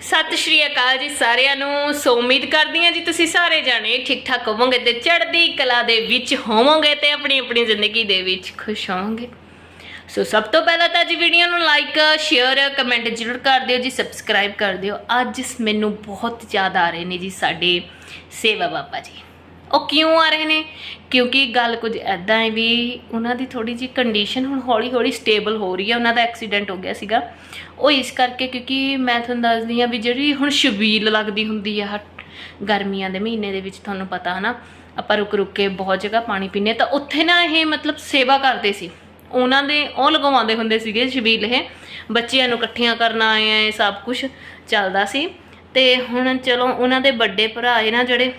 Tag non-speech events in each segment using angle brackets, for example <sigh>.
ਸਤਿ ਸ਼੍ਰੀ ਅਕਾਲ ਜੀ ਸਾਰਿਆਂ ਨੂੰ। ਸੋ ਉਮੀਦ ਕਰਦੀ ਹਾਂ ਜੀ ਤੁਸੀਂ ਸਾਰੇ ਜਾਣੇ ਠੀਕ ਠਾਕ ਹੋਵੋਗੇ ਤੇ ਚੜ੍ਹਦੀ ਕਲਾ ਦੇ ਵਿੱਚ ਹੋਵੋਗੇ ਤੇ ਆਪਣੀ ਆਪਣੀ ਜ਼ਿੰਦਗੀ ਦੇ ਵਿੱਚ ਖੁਸ਼ ਹੋਵੋਗੇ। ਸੋ ਸਭ ਤੋਂ ਪਹਿਲਾਂ ਤਾਂ ਜੀ ਵੀਡੀਓ ਨੂੰ ਲਾਈਕ ਸ਼ੇਅਰ ਕਮੈਂਟ ਜ਼ਰੂਰ ਕਰ ਦਿਓ ਜੀ ਸਬਸਕ੍ਰਾਈਬ ਕਰ ਦਿਓ। ਅੱਜ ਮੈਨੂੰ ਬਹੁਤ ਯਾਦ ਆ ਰਹੇ ਨੇ ਜੀ ਸਾਡੇ ਸੇਵਾ ਬਾਬਾ ਜੀ। ਉਹ ਕਿਉਂ ਆ ਰਹੇ ਨੇ? ਕਿਉਂਕਿ ਗੱਲ ਕੁਝ ਐਦਾਂ ਹੈ ਵੀ ਉਹਨਾਂ ਦੀ ਥੋੜੀ ਜੀ ਕੰਡੀਸ਼ਨ ਹੁਣ ਹੌਲੀ ਹੌਲੀ ਸਟੇਬਲ ਹੋ ਰਹੀ ਹੈ। ਉਹਨਾਂ ਦਾ ਐਕਸੀਡੈਂਟ ਹੋ ਗਿਆ ਸੀਗਾ। ਉਹ ਇਸ ਕਰਕੇ ਕਿਉਂਕਿ ਮੈਂ ਤੁਹਾਨੂੰ ਦੱਸਦੀ ਹਾਂ ਵੀ ਜਿਹੜੀ ਹੁਣ ਸ਼ਬੀਲ ਲੱਗਦੀ ਹੁੰਦੀ ਆ ਗਰਮੀਆਂ ਦੇ ਮਹੀਨੇ ਦੇ ਵਿੱਚ ਤੁਹਾਨੂੰ ਪਤਾ ਹਨਾ, ਆਪਾਂ ਰੁਕ ਰੁਕ ਕੇ ਬਹੁਤ ਜਗ੍ਹਾ ਪਾਣੀ ਪੀਂਦੇ ਤਾਂ ਉੱਥੇ ਨਾ ਇਹ ਮਤਲਬ ਸੇਵਾ ਕਰਦੇ ਸੀ। ਉਹਨਾਂ ਦੇ ਉਹ ਲਗਵਾਉਂਦੇ ਹੁੰਦੇ ਸੀਗੇ ਸ਼ਬੀਲ ਇਹ, ਬੱਚਿਆਂ ਨੂੰ ਇਕੱਠੀਆਂ ਕਰਨਾ ਆਏ ਸਭ ਕੁਝ ਚੱਲਦਾ ਸੀ। ਤੇ ਹੁਣ ਚਲੋ ਉਹਨਾਂ ਦੇ ਵੱਡੇ ਭਰਾ ਇਹ ਨਾ ਜਿਹੜੇ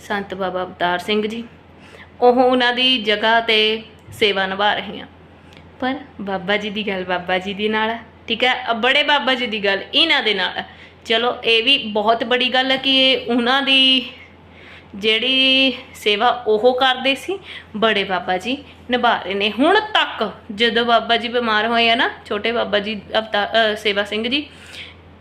ਸੰਤ ਬਾਬਾ ਅਵਤਾਰ ਸਿੰਘ ਜੀ। ਉਹ ਉਹਨਾਂ ਦੀ ਜਗ੍ਹਾ ਤੇ ਸੇਵਾ ਨਿਭਾ ਰਹੇ ਆ ਪਰ ਬਾਬਾ ਜੀ ਦੀ ਗੱਲ ਬਾਬਾ ਜੀ ਦੀ ਨਾਲ ਠੀਕ ਹੈ? ਬੜੇ ਬਾਬਾ ਜੀ ਦੀ ਗੱਲ ਇਹਨਾਂ ਦੇ ਨਾਲ ਚਲੋ, ਇਹ ਵੀ ਬਹੁਤ ਬੜੀ ਗੱਲ ਹੈ ਕਿ ਇਹ ਉਹਨਾਂ ਦੀ ਜਿਹੜੀ ਸੇਵਾ ਉਹ ਕਰਦੇ ਸੀ, ਬੜੇ ਬਾਬਾ ਜੀ ਨਿਭਾ ਰਹੇ ਨੇ। ਹੁਣ ਤੱਕ ਜਦੋਂ ਬਾਬਾ ਜੀ ਬਿਮਾਰ ਹੋਏ ਆ ਨਾ, ਛੋਟੇ ਬਾਬਾ ਜੀ ਅਵਤਾਰ ਸੇਵਾ ਸਿੰਘ ਜੀ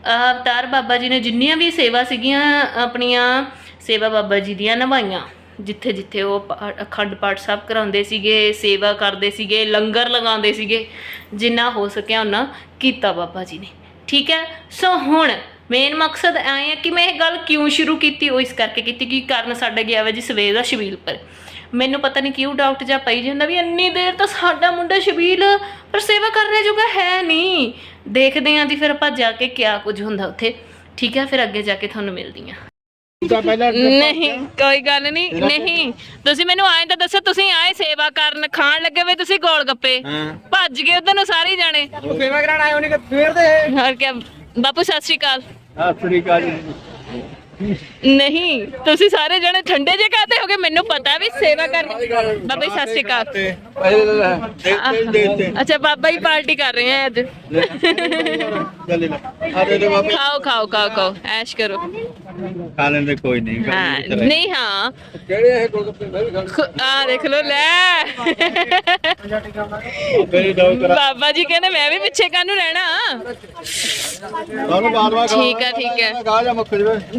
ਅਵਤਾਰ ਬਾਬਾ ਜੀ ਨੇ ਜਿੰਨੀਆਂ ਵੀ ਸੇਵਾ ਸੀਗੀਆਂ, ਆਪਣੀਆਂ ਸੇਵਾ ਬਾਬਾ ਜੀ ਦੀਆਂ ਨਿਭਾਈਆਂ ਜਿੱਥੇ ਜਿੱਥੇ ਉਹ ਪਾ- ਅਖੰਡ ਪਾਠ ਸਾਹਿਬ ਕਰਾਉਂਦੇ ਸੀਗੇ, ਸੇਵਾ ਕਰਦੇ ਸੀਗੇ, ਲੰਗਰ ਲਗਾਉਂਦੇ ਸੀਗੇ, ਜਿੰਨਾ ਹੋ ਸਕਿਆ ਉਹਨਾਂ ਕੀਤਾ ਬਾਬਾ ਜੀ ਨੇ। ਠੀਕ ਹੈ? ਸੋ ਹੁਣ ਮੇਨ ਮਕਸਦ ਐ ਹੈ ਕਿ ਮੈਂ ਇਹ ਗੱਲ ਕਿਉਂ ਸ਼ੁਰੂ ਕੀਤੀ, ਉਹ ਇਸ ਕਰਕੇ ਕੀਤੀ ਕਿ ਕਾਰਨ ਸਾਡਾ ਗਿਆ ਵਾ ਜੀ ਸਵੇਰ ਦਾ ਸ਼ਬੀਲ ਪਰ। ਮੈਨੂੰ ਪਤਾ ਨਹੀਂ ਕਿਉਂ ਡਾਊਟ ਜਾਂ ਪਈ ਜਾਂਦਾ ਵੀ ਇੰਨੀ ਦੇਰ ਤਾਂ ਸਾਡਾ ਮੁੰਡਾ ਸ਼ਬੀਲ ਪਰ ਸੇਵਾ ਕਰਨੇ ਜੋਗਾ ਹੈ ਨਹੀਂ। ਦੇਖਦੇ ਆਂ ਜੀ ਫਿਰ ਆਪਾਂ ਜਾ ਕੇ ਕਿਆ ਕੁਝ ਹੁੰਦਾ ਉੱਥੇ। ਠੀਕ ਹੈ? ਫਿਰ ਅੱਗੇ ਜਾ ਕੇ ਤੁਹਾਨੂੰ ਮਿਲਦੀ ਆਂ। ਤਾਂ ਪਹਿਲਾਂ ਨਹੀਂ ਕੋਈ ਗੱਲ ਨਹੀਂ ਨਹੀਂ। ਤੁਸੀਂ ਮੈਨੂੰ ਆਏ ਤਾਂ ਦੱਸੋ ਤੁਸੀਂ ਆਏ ਸੇਵਾ ਕਰਨ ਖਾਣ ਲੱਗੇ ਵੇ ਤੁਸੀਂ ਗੋਲ ਗੱਪੇ। ਭੱਜ ਗਏ ਉਧਰ ਨੂੰ ਸਾਰੇ ਹੀ ਜਾਣੇ ਸੇਵਾ ਕਰਾਣ ਆਏ ਹੋਣੇ ਕਿ ਫੇਰ ਦੇ? ਹੋਰ ਕੀ ਬਾਪੂ ਸਤਿ ਸ਼੍ਰੀ ਅਕਾਲ। ਸਤਿ ਸ੍ਰੀ ਅਕਾਲ ਜੀ। ਨਹੀਂ ਤੁਸੀਂ ਸਾਰੇ ਜਣੇ ਠੰਡੇ ਜੇ ਕਾਤੇ ਹੋਗੇ? ਮੈਨੂੰ ਪਤਾ ਵੀ ਸੇਵਾ ਕਰਨੀ ਬਾਬਾ ਜੀ ਸਤਿ ਸ਼੍ਰੀ ਅਕਾਲ। ਅੱਛਾ ਬਾਬਾ ਹੀ ਪਾਰਟੀ ਕਰ ਰਹੇ ਆ ਅੱਜ। ਚੱਲ ਲੈ। ਆ ਦੇ ਦੇ ਬਾਬਾ ਖਾਓ ਖਾਓ ਖਾਓ ਖਾਓ। ਐਸ਼ ਕਰੋ। ਖਾ ਲੈਂਦੇ ਕੋਈ ਨਹੀਂ ਹਾਂ ਨਹੀਂ ਹਾਂ। ਕਿਹੜੇ ਇਹ ਗੋਲਗੱਪੇ ਮੈਂ ਵੀ ਖਾਣੇ ਆ ਦੇਖ ਲੋ। ਲੈ ਦੋ ਬਾਬਾ ਜੀ ਕਹਿੰਦੇ ਮੈਂ ਵੀ ਪਿੱਛੇ ਕਾਹਨੂੰ ਰਹਿਣਾ। ਠੀਕ ਹੈ, ਠੀਕ ਹੈ।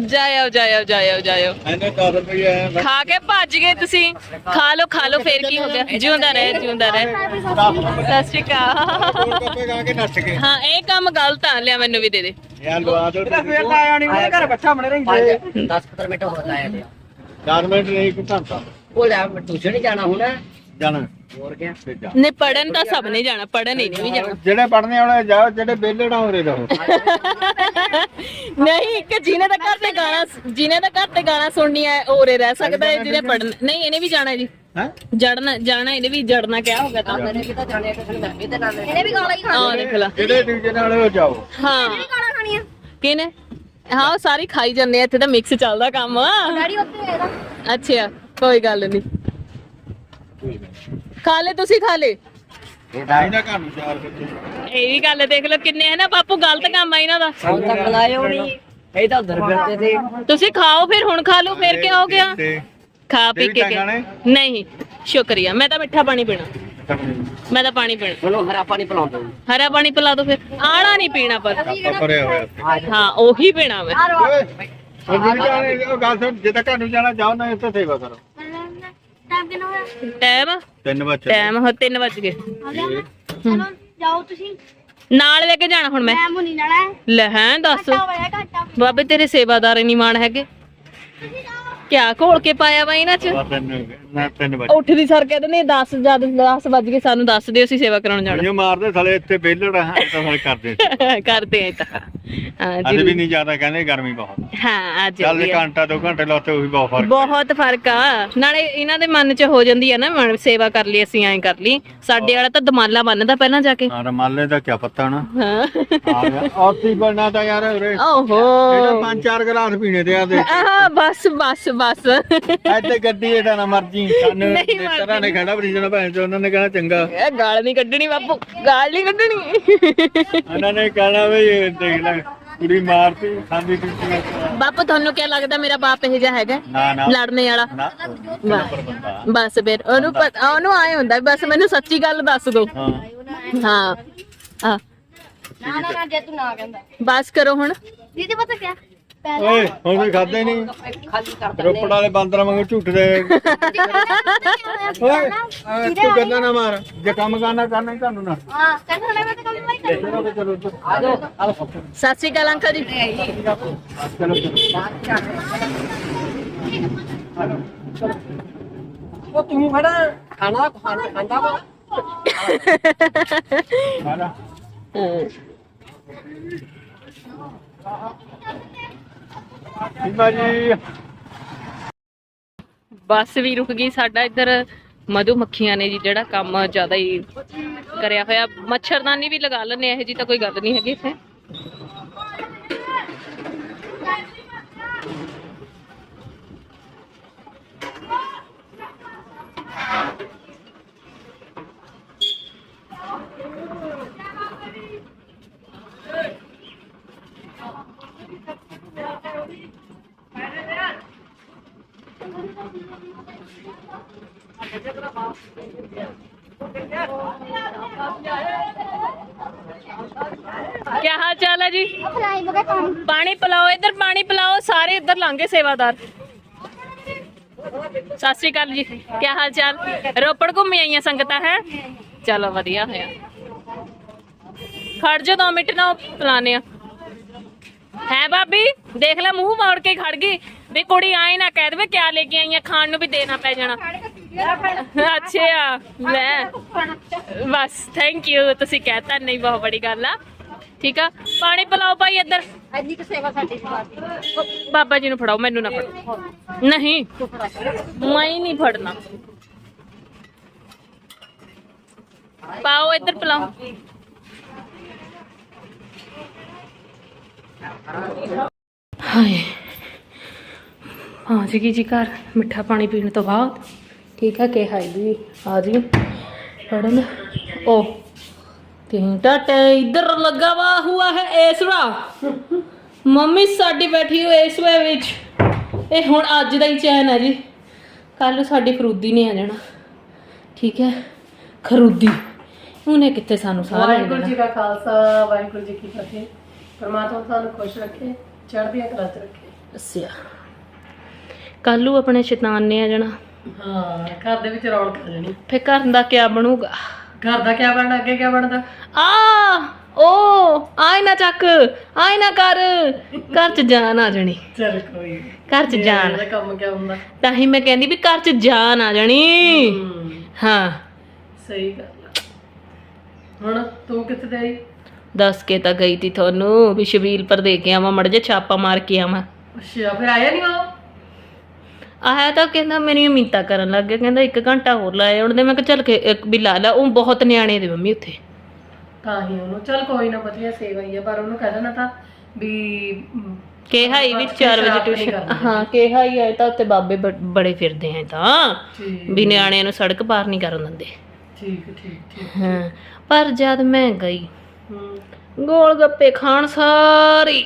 ਜਾਇਓ ਜਾਇਓ ਜਾਇਓ ਜਾਇਓ। ਐਨੇ 10 ਰੁਪਏ ਆਏ ਖਾ ਕੇ ਭੱਜ ਗਏ ਤੁਸੀਂ। ਖਾ ਲੋ ਖਾ ਲੋ ਫੇਰ ਕੀ ਹੋ ਗਿਆ? ਜਿਉਂਦਾ ਰਹਿ ਜਿਉਂਦਾ ਰਹਿ। ਸਤਿ ਸ਼੍ਰੀ ਅਕਾਲ। ਹਾਂ ਇਹ ਕੰਮ ਗਲਤ ਆ ਲਿਆ ਮੈਨੂੰ ਵੀ ਦੇ ਦੇ। ਯਾਰ ਲਵਾ ਦੋ ਫੇਰ ਤਾਂ ਆਇਆ ਨਹੀਂ ਮੇਰੇ ਘਰ ਬੱਚਾ ਬਣੇ ਰਹਿੰਦੇ 10 ਮਿੰਟ ਹੋ ਗਏ ਆਏ 4 ਮਿੰਟ ਨਹੀਂ ਕਿ ਘੰਟਾ। ਉਹ ਲੈ ਟਿਊਸ਼ਨ ਨਹੀਂ ਜਾਣਾ ਹੁਣ। ਜਾਣਾ। ਹੋਰ ਗਿਆ ਤੇ ਜਾ। ਨੇ ਪੜਨ ਤਾਂ ਸਭ ਨੇ ਜਾਣਾ ਪੜਨ ਹੀ ਨਹੀਂ ਵੀ ਜਾਣਾ। ਜਿਹੜੇ ਪੜਨੇ ਵਾਲੇ ਜਾਓ ਜਿਹੜੇ ਨਾ ਹੋਰੇ ਰਹੋ। ਨਹੀਂ ਇੱਕ ਜਿਹਨੇ ਦਾ ਘਰ ਤੇ ਗਾਣਾ ਜਿਹਨੇ ਦਾ ਘਰ ਤੇ ਗਾਣਾ ਸੁਣਨੀ ਹੈ ਉਹਰੇ ਰਹਿ ਸਕਦਾ ਹੈ ਜਿਹਨੇ ਪੜਨ ਨਹੀਂ ਇਹਨੇ ਵੀ ਜਾਣਾ ਜੀ। ਹੈ? ਜੜਨਾ ਜਾਣਾ ਇਹਨੇ ਵੀ ਜੜਨਾ ਕਿਆ ਹੋ ਗਿਆ ਤਾਂ। ਮੇਰੇ ਕਿਤਾ ਜਾਣੇ ਕਿਸੇ ਨੂੰ ਇਹਦੇ ਨਾਲ ਇਹਨੇ ਵੀ ਗਾਲਾਂ ਹੀ ਆਹ ਦੇਖ ਲੈ। ਜਿਹੜੇ ਟਿਊਸ਼ਨ ਵਾਲੇ ਉਹ ਜਾਓ। ਹਾਂ। ਗਾਲਾਂ ਖਾਣੀਆਂ ਕਿਨੇ ਹਾਂ ਉਹ ਸਾਰੀ ਖਾਈ ਜਾਂਦੇ ਆ ਇੱਥੇ ਤਾਂ ਮਿਕਸ ਚੱਲਦਾ ਕੰਮ। ਡੈਡੀ ਉੱਤੇ ਇਹਦਾ ਅੱਛਾ ਕੋਈ ਗੱਲ ਨਹੀਂ ਖਾ ਲੈ ਤੁਸੀਂ ਖਾ ਲੈ? ਇਹਨਾਂ ਘਰ ਨੂੰ ਚਾਰ ਬੱਚੇ। ਇਹ ਵੀ ਗੱਲ ਦੇਖ ਲਓ ਕਿੰਨੇ ਹੈ ਨਾ ਬਾਪੂ ਗਲਤ ਕੰਮ ਆ ਇਹਨਾਂ ਦਾ। ਹੁਣ ਤੱਕ ਲਾਇਓ ਨਹੀਂ ਇਹ ਤਾਂ ਉਧਰ ਫਿਰਦੇ ਤੇ ਤੁਸੀਂ ਖਾਓ ਫਿਰ ਹੁਣ ਖਾ ਲਓ ਫਿਰ ਕੀ ਹੋ ਗਿਆ? ਖਾ ਪੀ ਕੇ? ਨਹੀਂ ਸ਼ੁਕਰੀਆ ਮੈਂ ਤਾਂ ਮਿੱਠਾ ਪਾਣੀ ਪੀਣਾ। ਮੈਂ ਤਾਂ ਪਾਣੀ ਪੀਣਾ। ਉਹਨੂੰ ਹਰਾ ਪਾਣੀ ਪਿਲਾਉਂਦੇ ਹਰਾ ਪਾਣੀ ਪਿਲਾ ਦੋ ਫਿਰ। ਆਣਾ ਨਹੀਂ ਪੀਣਾ ਪਰ। ਹੋਇਆ ਹਾਂ ਉਹੀ ਪੀਣਾ ਮੈਂ। ਗੱਲ ਸੁਣ ਜੇ ਤਾਂ ਘਰ ਨੂੰ ਜਾਣਾ ਜਾਓ ਨਾ ਇੱਥੇ ਸੇਵਾ ਕਰੋ। ਟਾਈਮ ਕਿੰਨਾ ਹੋਇਆ? ਟਾਈਮ? ਤਿੰਨ ਬੱਚੇ ਟਾਈਮ ਹੋ 3 ਵਜ ਗਏ। ਆ ਗਿਆ ਮੈਂ। ਚਲੋ ਜਾਓ ਤੁਸੀਂ। ਨਾਲ ਲੈ ਕੇ ਜਾਣਾ ਹੁਣ ਮੈਂ। ਮੈਂ ਮੁੰਨੀ ਜਾਣਾ ਲੈ ਹੈਂ ਦੱਸ। ਬਾਬੇ ਤੇਰੇ ਸੇਵਾਦਾਰ ਨਹੀਂ ਮਾਣ ਹੈਗੇ। ਕਿਆ ਘੋਲ ਕੇ ਪਾਇਆ ਵਾ ਇਹਨਾਂ ਚ? ਤਿੰਨ ਬੱਚੇ ਉੱਠਦੀ ਸਰ ਕਹਿੰਦੇ ਨੇ 10 ਜਦ 10 ਵਜ ਗਏ ਸਾਨੂੰ ਦੱਸ ਦਿਓ ਅਸੀਂ ਸੇਵਾ ਕਰਾਉਣ ਜਾਣਾ। ਜੋ ਮਾਰਦੇ ਸਾਲੇ ਇੱਥੇ ਵਿਹਲੇ ਰਹਾਂ ਤਾਂ ਸਾਲੇ ਕਰਦੇ ਸੀ। <laughs> ਕਰਦੇ ਆ ਤਾਂ। ਹਾਂ ਅੱਜ ਜੀ ਵੀ ਨਹੀਂ ਜ਼ਿਆਦਾ ਕਹਿੰਦੇ ਗਰਮੀ ਬਹੁਤ। ਹਾਂ ਅੱਜ ਚੱਲ ਵੀ ਆ। ਘੰਟਾ ਦੋ ਘੰਟੇ ਲਾਤੇ ਉਹ ਬਹੁਤ ਫ਼ਰਕ ਬਹੁਤ ਫ਼ਰਕ ਆ। ਨਾਲੇ ਇਹਨਾਂ ਦੇ ਮਨ 'ਚ ਹੋ ਜਾਂਦੀ ਆ ਨਾ ਮਨ ਸੇਵਾ ਕਰ ਲਈ ਅਸੀਂ ਐਂ ਕਰ ਲਈ। ਸਾਡੇ ਵਾਲਾ ਤਾਂ ਦਮਾਲਾ ਬੰਨਦਾ ਪਹਿਲਾਂ ਜਾ ਕੇ। ਹਾਂ ਰਮਾਲੇ ਦਾ ਕੀ ਪਤਾ ਨਾ। ਹਾਂ। ਆ ਔਤੀ ਬਣਨਾ ਤਾਂ ਯਾਰ ਉਰੇ। ਓਹੋ। ਇਹਦਾ ਪੰਜ ਚਾਰ ਗਲਾਸ ਪੀਣੇ ਤੇ ਆ ਦੇ। ਆਹ ਬਸ ਬਸ ਬਸ। ਇੱਥੇ ਗੱਡੀ ਇਹਦਾ ਨਾ ਮਰਜ਼ੀ ਜੀ ਕੰਨ ਨਹੀਂ ਨੇ ਖੜਾ ਬਰੀਜਣਾ ਭੈਣ ਚੋ ਉਹਨਾਂ ਨੇ ਕਹਿਣਾ ਚੰਗਾ। ਇਹ ਗਾਲ ਨਹੀਂ ਕੱਢਣੀ ਬਾਪੂ ਗਾਲ ਨਹੀਂ ਕੱਢਣੀ। ਉਹਨਾਂ ਨੇ ਕਹਿਣਾ ਵੀ ਇਹ ਦੇਖ ਲੈ ਕੁੜੀ ਮਾਰਤੀ ਖਾਂਦੀ ਪੀਤੀ ਬਾਪੂ ਤੁਹਾਨੂੰ ਕੀ ਲੱਗਦਾ ਮੇਰਾ ਬਾਪ ਇਹ ਜਿਹਾ ਹੈਗਾ? ਲੜਨੇ ਵਾਲਾ। ਬਸ ਫਿਰ ਉਹਨੂੰ ਪਤਾ ਉਹਨੂੰ ਆਏ ਹੁੰਦਾ ਬਸ ਮੈਨੂੰ ਸੱਚੀ ਗੱਲ ਦੱਸ ਦੋ। ਹਾਂ। ਨਾ ਨਾ ਜੇ ਤੂੰ ਨਾ ਕਹਿੰਦਾ। ਬਸ ਕਰੋ ਹੁਣ। ਦੀਦੀ ਪਤਾ ਕਿਆ? ਓਏ ਹੁਣ ਕੋਈ ਖਾਦਾ ਨਹੀਂ? ਖਾਲੀ ਕਰ ਰੋਪੜ ਵਾਲੇ ਬਾਂਦਰਾਂ ਵਾਂਗੂ ਝੂਠਦੇ ਓਏ ਤੂੰ ਗੱਲਾਂ ਨਾ ਮਾਰ। ਜੇ ਕੰਮ ਕਰਨਾ ਕਰਨਾ ਹੀ ਤੁਹਾਨੂੰ ਨਾ ਹਾਂ ਕਹਿੰਦਾ ਨਾ ਮੈਂ ਤਾਂ ਕਦੀ ਮਾਰੀ ਚਲੋ ਚਲੋ ਚਲੋ। ਆ ਜਾਓ ਆ ਲਓ ਫੋਟੋ। ਸਤਿ ਸ੍ਰੀ ਅਕਾਲ ਅੰਕਲ ਜੀ। ਚਲੋ ਚਲੋ। ਉਹ ਤੂੰ ਖੜਾ ਖਾਣਾ ਖਾਣਾ ਖਾਂਦਾ ਵਾ। ਆ ਲੈ। ਬੀਬਾ ਜੀ? ਬੱਸ ਵੀ ਰੁਕ ਗਈ, ਸਾਡਾ ਇੱਧਰ ਮਧੂ ਮੱਖੀਆਂ ਨੇ ਜੀ, ਜਿਹੜਾ ਕੰਮ ਜ਼ਿਆਦਾ ਹੀ ਕਰਿਆ ਹੋਇਆ। ਮੱਛਰਦਾਨੀ ਵੀ ਲਗਾ ਲੈਣੇ ਇਹ ਜੀ ਤਾਂ ਕੋਈ ਗੱਲ ਨਹੀਂ ਹੈਗੀ ਇੱਥੇ। ਕੀ ਹਾਲ ਚਾਲ ਹੈ ਜੀ? ਪਾਣੀ ਪਿਲਾਓ, ਇੱਧਰ ਪਾਣੀ ਪਿਲਾਓ, ਸਾਰੇ ਇੱਧਰ ਲਾਂਗੇ ਸੇਵਾਦਾਰ। ਸਤਿ ਸ਼੍ਰੀ ਅਕਾਲ ਜੀ ਕੀ ਹਾਲ ਚਾਲ? ਰੋਪੜ ਘੁੰਮੀ ਆਈਆਂ ਸੰਗਤਾਂ, ਹੈ? ਚਲੋ ਵਧੀਆ ਹੋਇਆ। ਖੜ ਜਾ ਦੋ ਮਿੰਟ ਨਾਲ ਪਲਾਨੇ ਆ। ਹੈ ਭਾਬੀ ਦੇਖ ਲੈ, ਮੂੰਹ ਮੋੜ ਕੇ ਖੜ ਗਈ। ਵੀ ਕੁੜੀ ਆਏ ਨਾ ਕਹਿ ਦੇਵੇ ਕਿਆ ਲੈ ਕੇ ਆਈਆਂ ਖਾਣ ਨੂੰ ਵੀ ਦੇਣਾ ਪੈ ਜਾਣਾ। ਅੱਛਾ ਲੈ। ਬਸ ਥੈਂਕ ਯੂ ਤੁਸੀਂ ਕਹਿਤਾ ਨਹੀਂ ਬਹੁਤ ਬੜੀ ਗੱਲ ਆ। ਠੀਕ ਆ? ਪਾਣੀ ਪਿਲਾਓ ਭਾਈ ਇੱਧਰ। ਐਨੀ ਕਿ ਸੇਵਾ ਸਾਡੀ ਬਾਬਾ ਜੀ ਨੂੰ ਫੜਾਓ ਮੈਨੂੰ ਨਾ ਫੜੋ। ਨਹੀਂ ਮੈਂ ਨਹੀਂ ਫੜਨਾ। ਪਾਓ ਇੱਧਰ ਪਿਲਾਓ। ਹਾਏ। ਆ ਜੀ ਜੀ ਘਰ ਮਿੱਠਾ ਪਾਣੀ ਪੀਣ ਤੋਂ ਬਾਅਦ। ਠੀਕ ਆ ਕਿ ਹਾਈ ਵੀ ਆ ਜੀ ਪੜਨ ਓ ਤਿੰਟਾ ਟੇ ਇਧਰ ਲੱਗਾ ਵਾ ਹੁਆ ਹੈ ਏਸਰਾ। ਮੰਮੀ ਸਾਡੀ ਬੈਠੀ ਹੋਈ ਇਸ ਵੇ ਵਿੱਚ। ਇਹ ਹੁਣ ਅੱਜ ਦਾ ਹੀ ਚੈਨ ਹੈ ਜੀ। ਕੱਲ ਸਾਡੀ ਫਰੂਦੀ ਨੇ ਆ ਜਾਣਾ। ਠੀਕ ਹੈ ਖਰੂਦੀ। ਉਹਨੇ ਕਿੱਥੇ ਸਾਨੂੰ ਸਾਰਾ ਵਾਹਿਗੁਰੂ ਜੀ ਕਾ ਖਾਲਸਾ ਵਾਹਿਗੁਰੂ ਜੀ ਕੀ ਫਤਿਹ। ਪਰਮਾਤਮਾ ਤੁਹਾਨੂੰ ਖੁਸ਼ ਰੱਖੇ ਚੜ੍ਹਦੀਆਂ ਕਲਾ ਚ ਰੱਖੇ। ਦੱਸਿਆ। ਕੱਲੂ ਆਪਣੇ ਸ਼ੈਤਾਨ ਨੇ ਆ ਜਾਣਾ। ਹਾਂ ਘਰ ਦੇ ਵਿੱਚ ਰੌਣਕ ਆ ਜਾਣੀ। ਫੇ ਘਰ ਦਾ ਕੀ ਬਣੂਗਾ? ਘਰ ਦਾ ਕੀ ਬਣਨਾ ਅੱਗੇ ਕੀ ਬਣਦਾ? ਆ ਓ ਆਏ ਨਾ ਚੱਕ ਆਏ ਨਾ ਕਰ। ਘਰ ਚ ਜਾਨ ਆ ਜਾਣੀ। ਚਲ ਕੋਈ ਨੀ। ਘਰ ਚ ਜਾਨ। ਇਹਦਾ ਕੰਮ ਕੀ ਹੁੰਦਾ? ਤਾਂ ਹੀ ਮੈਂ ਕਹਿੰਦੀ ਵੀ ਘਰ ਚ ਜਾਨ ਆ ਜਾਣੀ। ਹੂੰ। ਸਹੀ ਗੱਲ। ਹੁਣ ਤੂੰ ਕਿੱਥੇ ਤੇ ਆਈ? ਦੱਸ ਕੇ ਤਾਂ ਗਈ ਤੀ ਤੁਹਾਨੂੰ ਵੀ ਸ਼ਬੀਲ ਪਰ ਦੇ ਕੇ ਆਵਾਂ ਮੜ ਜੇ ਛਾਪਾ ਮਾਰ ਕੇ ਆਵਾਂ। ਅੱਛਾ ਫਿਰ ਆਇਆ ਨਹੀਂ ਉਹ? ਆਇਆ ਤਾਂ ਕਹਿੰਦਾ ਮੇਰੀਆਂ ਮਿੰਤਾ ਕਰਨ ਲੱਗ ਗਿਆ ਕਹਿੰਦਾ ਇੱਕ ਘੰਟਾ ਹੋਰ ਲਾਇਆ ਉਹਨੇ ਮੈਂ ਕਿਹਾ ਚੱਲ ਕੇ ਇੱਕ ਵੀ ਲਾ ਲਾ ਉਹ ਬਹੁਤ ਨਿਆਣੇ ਦੇ ਮੰਮੀ ਉੱਥੇ। ਤਾਂ ਹੀ ਉਹਨੂੰ ਚਲ ਕੋਈ ਨਾ ਵਧੀਆ ਸੇਵਾ ਹੀ ਆ ਪਰ ਉਹਨੂੰ ਕਹਿ ਦੇਣਾ ਤਾਂ ਵੀ ਕਿਹਾ ਹੀ ਵੀ ਵਾਸਤੇ 4 ਵਜੇ ਟਿਊਸ਼ਨ। ਹਾਂ ਕਿਹਾ ਹੀ ਆਇਆ ਤਾਂ ਉੱਤੇ ਬਾਬੇ ਬ- ਬੜੇ ਫਿਰਦੇ ਆ ਤਾਂ ਠੀਕ। ਵੀ ਨਿਆਣਿਆਂ ਨੂੰ ਸੜਕ ਪਾਰ ਨਹੀਂ ਕਰਨ ਦਿੰਦੇ। ਠੀਕ ਠੀਕ ਠੀਕ ਹਾਂ ਪਰ ਜਦ ਮੈਂ ਗਈ ਹੂੰ। ਗੋਲ ਗੱਪੇ ਖਾਣ ਸਾਰੀ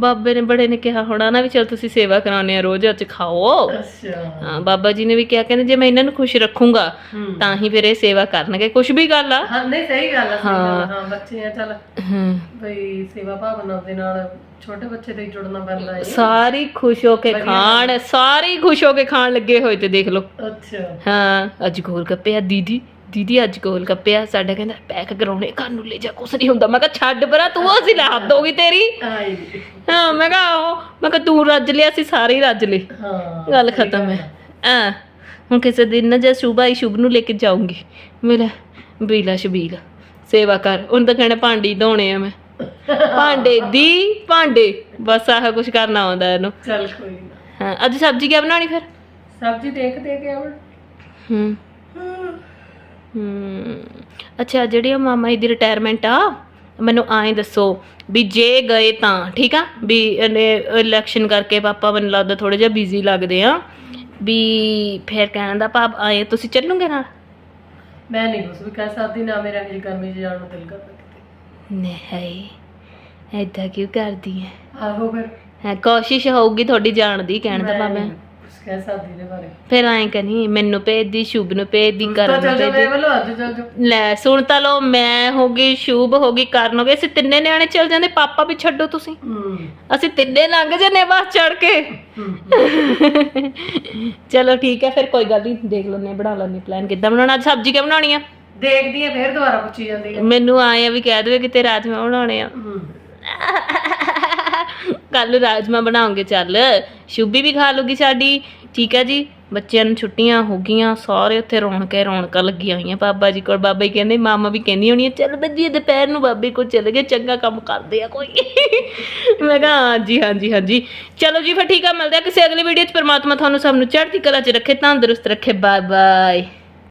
ਬਾਬੇ ਨੇ ਬੜੇ ਨੇ ਕਿਹਾ ਹੋਣਾ ਨਾ ਵੀ ਚਲ ਤੁਸੀਂ ਸੇਵਾ ਕਰਾਉਂਦੇ ਆ ਰੋਜ਼ ਅੱਜ ਖਾਓ। ਅੱਛਾ। ਹਾਂ ਬਾਬਾ ਜੀ ਨੇ ਵੀ ਕਿਹਾ ਕਹਿੰਦੇ ਜੇ ਮੈਂ ਇਹਨਾਂ ਨੂੰ ਖੁਸ਼ ਰੱਖੂੰਗਾ ਹੂੰ। ਤਾਂ ਹੀ ਫਿਰ ਇਹ ਸੇਵਾ ਕਰਨਗੇ। ਕੁਝ ਵੀ ਗੱਲ ਆ। ਹਾਂ ਨਹੀਂ ਸਹੀ ਗੱਲ ਆ ਸਹੀ ਗੱਲ ਆ, ਹਾਂ। ਬੱਚੇ ਆ ਚੱਲ। ਹਾਂ। ਬਈ ਸੇਵਾ ਭਾਵਨਾ ਦੇ ਨਾਲ ਛੋਟੇ ਬੱਚੇ ਤੇ ਹੀ ਜੁੜਨਾ ਪੈਂਦਾ ਹੈ ਸਾਰੀ ਖੁਸ਼ ਹੋ ਕੇ ਖਾਣ ਸਾਰੀ ਖੁਸ਼ ਹੋ ਕੇ ਖਾਣ ਲੱਗੇ ਹੋਏ ਤੇ ਦੇਖ ਲਓ। ਅੱਛਾ। ਹਾਂ ਅੱਜ ਗੋਲ ਗੱਪੇ ਆ ਦੀਦੀ। ਦੀਦੀ ਅੱਜ ਗੋਲ ਗੱਪੇ ਆ ਸਾਡਾ ਕਹਿੰਦਾ ਪੈਕ ਕਰਾਉਣੇ ਘਰ ਨੂੰ ਲੈ ਜਾ ਕੁਛ ਨਹੀਂ ਹੁੰਦਾ। ਮੈਂ ਕਿਹਾ ਛੱਡ ਪਰਾਂ ਤੂੰ ਅਸੀਂ ਲਾ ਹੱਦ ਹੋ ਗਈ ਤੇਰੀ। ਆਈ ਹਾਂ ਮੈਂ ਕਿਹਾ ਆਹੋ। ਮੈਂ ਕਿਹਾ ਤੂੰ ਰੱਜ ਲਿਆ ਅਸੀਂ ਸਾਰੇ ਹੀ ਰੱਜ ਲਏ। ਹਾਂ ਗੱਲ ਖਤਮ ਹੈ। ਆ ਹੁਣ ਕਿਸੇ ਦਿਨ ਨਾ ਜੇ ਸ਼ੁਭ ਸ਼ੁਭ ਨੂੰ ਲੈ ਕੇ ਜਾਊਂਗੀ। ਮੇਰਾ ਬੀਲਾ ਸ਼ਬੀਲ ਸੇਵਾ ਕਰ। ਉਹਨੂੰ ਤਾਂ ਕਹਿਣਾ ਭਾਂਡੀ ਧੋਣੇ ਆ ਮੈਂ। ਭਾਂਡੇ ਦੀ ਭਾਂਡੇ। ਬਸ ਆਹ ਕੁਝ ਕਰਨਾ ਆਉਂਦਾ ਇਹਨੂੰ। ਚੱਲ ਕੋਈ ਨਾ। ਹਾਂ ਅੱਜ ਸਬਜ਼ੀ ਕੀ ਬਣਾਉਣੀ ਫਿਰ? ਸਬਜ਼ੀ ਦੇਖ ਦੇ ਕੇ ਆਵਣ ਹੂੰ ਹੂੰ। ਅੱਛਾ ਜਿਹੜੀ ਉਹ ਮਾਮਾ ਜੀ ਦੀ ਰਿਟਾਇਰਮੈਂਟ ਆ ਮੈਨੂੰ ਆਏ ਦੱਸੋ ਵੀ ਜੇ ਗਏ ਤਾਂ ਠੀਕ ਆ? ਵੀ ਇਲੈਕਸ਼ਨ ਕਰਕੇ ਪਾਪਾ ਮੈਨੂੰ ਲੱਗਦਾ ਥੋੜੇ ਜਿਹਾ ਬਿਜ਼ੀ ਲੱਗਦੇ ਆ। ਵੀ ਫਿਰ ਕਹਿਣ ਦਾ ਭਾਵ ਆਏ ਤੁਸੀਂ ਚੱਲੋਗੇ ਨਾਲ? ਮੈਂ ਨਹੀਂ ਕੁਛ ਵੀ ਕਹਿ ਸਕਦੀ ਨਾ ਮੇਰਾ ਇਹ ਗਰਮੀ 'ਚ ਜਾਣ ਨੂੰ ਦਿਲ ਕਰਦਾ ਕਿਤੇ। ਨਹੀਂ ਐਦਾਂ ਕਿਉਂ ਕਰਦੀ ਹੈ ਆਹੋ ਫਿਰ। ਹੈ ਕੋਸ਼ਿਸ਼ ਹੋਊਗੀ ਤੁਹਾਡੀ ਜਾਣ ਦੀ ਕਹਿਣ ਦਾ ਭਾਵ ਹੈ ਕੁਛ ਕਹਿ ਸਕਦੀ ਇਹਦੇ ਬਾਰੇ। ਫਿਰ ਐਂ ਕਹਨੀ ਮੈਨੂੰ ਭੇਜਦੀ ਸ਼ੁਭ ਨੂੰ ਭੇਜਦੀ ਕਰਨ ਨੂੰ ਭੇਜਦੀ। ਵੱਲੋਂ ਅੱਜ ਚੱਲ ਜਾ। ਲੈ ਸੁਣ ਤਾਂ ਲਓ ਮੈਂ ਹੋ ਗਈ ਸ਼ੁਭ ਹੋ ਗਈ ਕਰਨ ਹੋ ਗਏ ਅਸੀਂ ਤਿੰਨੇ ਨਿਆਣੇ ਚੱਲ ਜਾਂਦੇ ਪਾਪਾ ਵੀ ਛੱਡੋ ਤੁਸੀਂ। ਹੂੰ। ਅਸੀਂ ਤਿੰਨੇ ਲੰਘ ਜੰਨੇ ਬਸ ਚੜ ਕੇ। ਚਲੋ ਠੀਕ ਹੈ ਫਿਰ ਕੋਈ ਗੱਲ ਨਹੀਂ ਦੇਖ ਲੈਣੇ ਬਣਾ ਲੈਣੇ ਪਲਾਨ ਕਿੱਦਾਂ ਬਣਾਉਣਾ ਅੱਜ ਸਬਜ਼ੀ ਕਿਆ ਬਣਾਉਣੀ ਆ? ਦੇਖਦੀ ਆ ਫੇਰ ਦੁਬਾਰਾ ਪੁੱਛੀ ਜਾਂਦੀ ਹੈ ਮੈਨੂੰ ਆਏ ਆ ਵੀ ਕਹਿ ਦੇਵੇ ਕਿ ਤੇ ਰਾਜਮਾ ਬਣਾਉਣੇ ਆ। ਹੂੰ। ਕੱਲ ਰਾਜਮਾ ਬਣਾਉਂਗੇ ਚੱਲ। ਸ਼ੁਭੀ ਵੀ ਖਾ ਲੂਗੀ ਸਾਡੀ। ਠੀਕ ਹੈ ਜੀ ਬੱਚਿਆਂ ਨੂੰ ਛੁੱਟੀਆਂ ਹੋ ਗਈਆਂ ਸਾਰੇ ਉੱਥੇ ਰੌਣਕਾਂ ਹੀ ਰੌਣਕਾਂ ਲੱਗੀਆਂ ਹੋਈਆਂ ਬਾਬਾ ਜੀ ਕੋਲ। ਬਾਬਾ ਜੀ ਕਹਿੰਦੇ ਮਾਮਾ ਵੀ ਕਹਿੰਦੀ ਹੋਣੀ ਆ, ਚੱਲ ਬੱਜੀ ਦੁਪਹਿਰ ਨੂੰ ਬਾਬੇ ਕੋਲ ਚਲੇ ਗਏ ਚੰਗਾ ਕੰਮ ਕਰਦੇ ਆ ਕੋਈ। ਮੈਂ ਕਿਹਾ ਹਾਂਜੀ ਹਾਂਜੀ ਹਾਂਜੀ। ਚਲੋ ਜੀ ਫਿਰ ਠੀਕ ਆ ਮਿਲਦੇ ਆ ਕਿਸੇ ਅਗਲੀ ਵੀਡੀਓ 'ਚ। ਪਰਮਾਤਮਾ ਤੁਹਾਨੂੰ ਸਭ ਨੂੰ ਚੜ੍ਹਦੀ ਕਲਾ 'ਚ ਰੱਖੇ ਤੰਦਰੁਸਤ ਰੱਖੇ। Bye bye